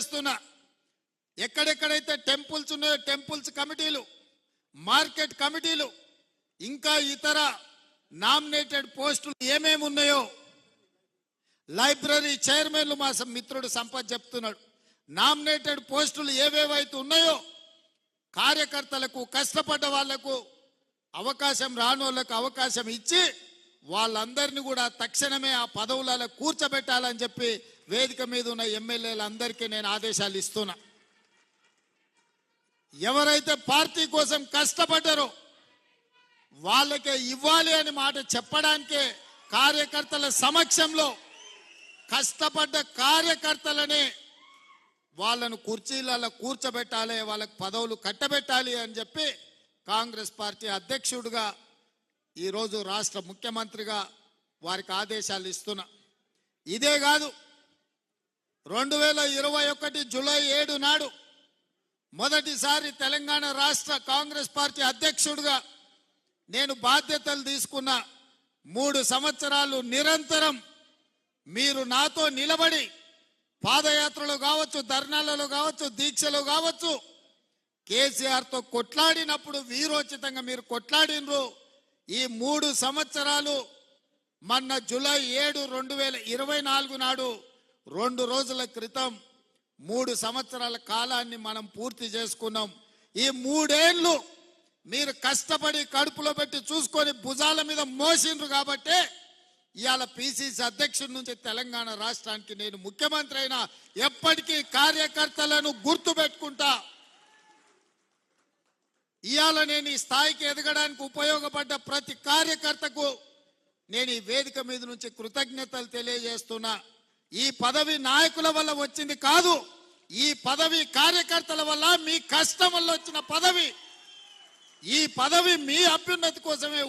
తెలియజేస్తున్నా ఎక్కడెక్కడైతే టెంపుల్స్ ఉన్నాయో టెంపుల్స్ కమిటీలు మార్కెట్ కమిటీలు ఇంకా ఇతర నామినేటెడ్ పోస్టులు ఏమేమి ఉన్నాయో లైబ్రరీ చైర్మన్లు మా మిత్రుడు సంపత్ చెప్తున్నాడు. నామినేటెడ్ పోస్టులు ఏవేవైతే ఉన్నాయో కార్యకర్తలకు కష్టపడ్డ వాళ్ళకు అవకాశం రాని వాళ్ళకు అవకాశం ఇచ్చి వాళ్ళందరినీ కూడా తక్షణమే ఆ పదవులలో కూర్చోబెట్టాలని చెప్పి వేదిక మీద ఉన్న ఎమ్మెల్యేలందరికీ నేను ఆదేశాలు ఇస్తున్నా. ఎవరైతే పార్టీ కోసం కష్టపడ్డారో వాళ్ళకే ఇవ్వాలి అని మాట చెప్పడానికే కార్యకర్తల సమక్షంలో కష్టపడ్డ కార్యకర్తలనే వాళ్ళను కుర్చీలలో కూర్చోబెట్టాలి వాళ్ళకు పదవులు కట్టబెట్టాలి అని చెప్పి కాంగ్రెస్ పార్టీ అధ్యక్షుడిగా ఈరోజు రాష్ట్ర ముఖ్యమంత్రిగా వారికి ఆదేశాలు ఇస్తున్నా. ఇదే కాదు రెండు వేల ఇరవై ఒకటి జూలై ఏడు నాడు మొదటిసారి తెలంగాణ రాష్ట్ర కాంగ్రెస్ పార్టీ అధ్యక్షుడిగా నేను బాధ్యతలు తీసుకున్న మూడు సంవత్సరాలు నిరంతరం మీరు నాతో నిలబడి పాదయాత్రలో కావచ్చు ధర్నాలలో కావచ్చు దీక్షలో కావచ్చు కేసీఆర్తో కొట్లాడినప్పుడు వీరోచితంగా మీరు కొట్లాడినరు. ఈ మూడు సంవత్సరాలు మొన్న జూలై ఏడు రెండు వేల ఇరవై నాలుగు నాడు రెండు రోజుల క్రితం మూడు సంవత్సరాల కాలాన్ని మనం పూర్తి చేసుకున్నాం. ఈ మూడేళ్ళు మీరు కష్టపడి కడుపులో పెట్టి చూసుకొని భుజాల మీద మోసిండ్రు కాబట్టే ఇవాళ పిసిసి అధ్యక్షుడి నుంచి తెలంగాణ రాష్ట్రానికి నేను ముఖ్యమంత్రి అయినా ఎప్పటికీ కార్యకర్తలను గుర్తు పెట్టుకుంటా. ఇవాళ నేను ఈ స్థాయికి ఎదగడానికి ఉపయోగపడ్డ ప్రతి కార్యకర్తకు నేను ఈ వేదిక మీద నుంచి కృతజ్ఞతలు తెలియజేస్తున్నా. ఈ పదవి నాయకుల వల్ల వచ్చింది కాదు ఈ పదవి కార్యకర్తల వల్ల మీ కష్టం వల్ల వచ్చిన పదవి. ఈ పదవి మీ అభ్యున్నతి కోసమే